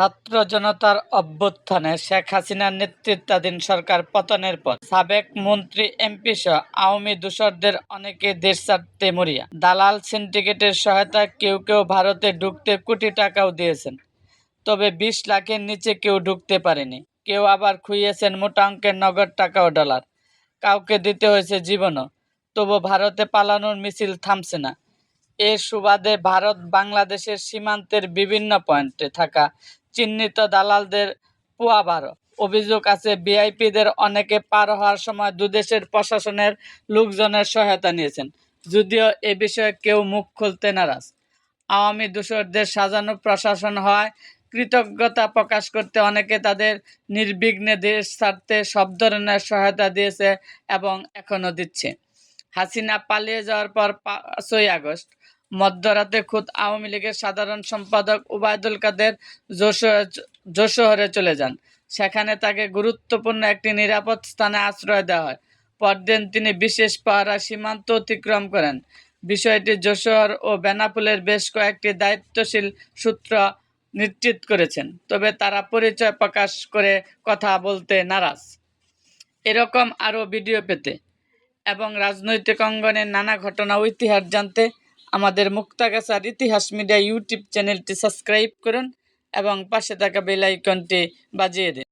ছাত্র জনতার অভ্যুত্থানে শেখ হাসিনার নেতৃত্বাধীন সরকার পতনের পর সাবেক মন্ত্রী এমপি সহ আওয়ামী দূষরদের অনেকে দেশ ছাড়তে মরিয়া। দালাল সিন্ডিকেটের সহায়তায় কেউ কেউ ভারতে ঢুকতে কোটি টাকাও দিয়েছেন। তবে বিশ লাখের নিচে কেউ ঢুকতে পারেনি। কেউ আবার খুইয়েছেন মোটা অঙ্কের নগদ টাকা ও ডলার। কাউকে দিতে হয়েছে জীবনও। তবু ভারতে পালানোর মিছিল থামছে না। এর সুবাদে ভারত বাংলাদেশের সীমান্তের বিভিন্ন পয়েন্টে থাকা চিহ্নিত দালালদের পোয়াবারো অভিযোগ আছে, ভিআইপিদের অনেকে পার হওয়ার সময় দুদেশের প্রশাসনের লোকজনের সহায়তা নিয়েছেন। যদিও এ বিষয়ে কেউ মুখ খুলতে নারাজ। আওয়ামী দূষরদের সাজানো প্রশাসন হয় কৃতজ্ঞতা প্রকাশ করতে অনেকে তাদের নির্বিঘ্নে দেশ ছাড়তে সব ধরনের সহায়তা দিয়েছে এবং এখনও দিচ্ছে। হাসিনা পালিয়ে যাওয়ার পর পাঁচই আগস্ট, মধ্যরাতে খুদ আওয়ামী লীগের সাধারণ সম্পাদক ওবায়দুল কাদের যশোহরে চলে যান। সেখানে তাকে গুরুত্বপূর্ণ একটি নিরাপদ স্থানে আশ্রয় দেওয়া হয়। পরদিন তিনি বিশেষ পাহারা সীমান্ত অতিক্রম করেন। বিষয়টি যশোহর ও বেনাপুলের বেশ কয়েকটি দায়িত্বশীল সূত্র নিশ্চিত করেছেন, তবে তারা পরিচয় প্রকাশ করে কথা বলতে নারাজ। এরকম আরও ভিডিও পেতে এবং রাজনৈতিক অঙ্গনের নানা ঘটনা ইতিহাস জানতে আমাদের মুক্তাগাছার ইতিহাস মিডিয়া ইউটিউব চ্যানেলটি সাবস্ক্রাইব করুন এবং পাশে থাকা বেলাইকনটি বাজিয়ে দিন।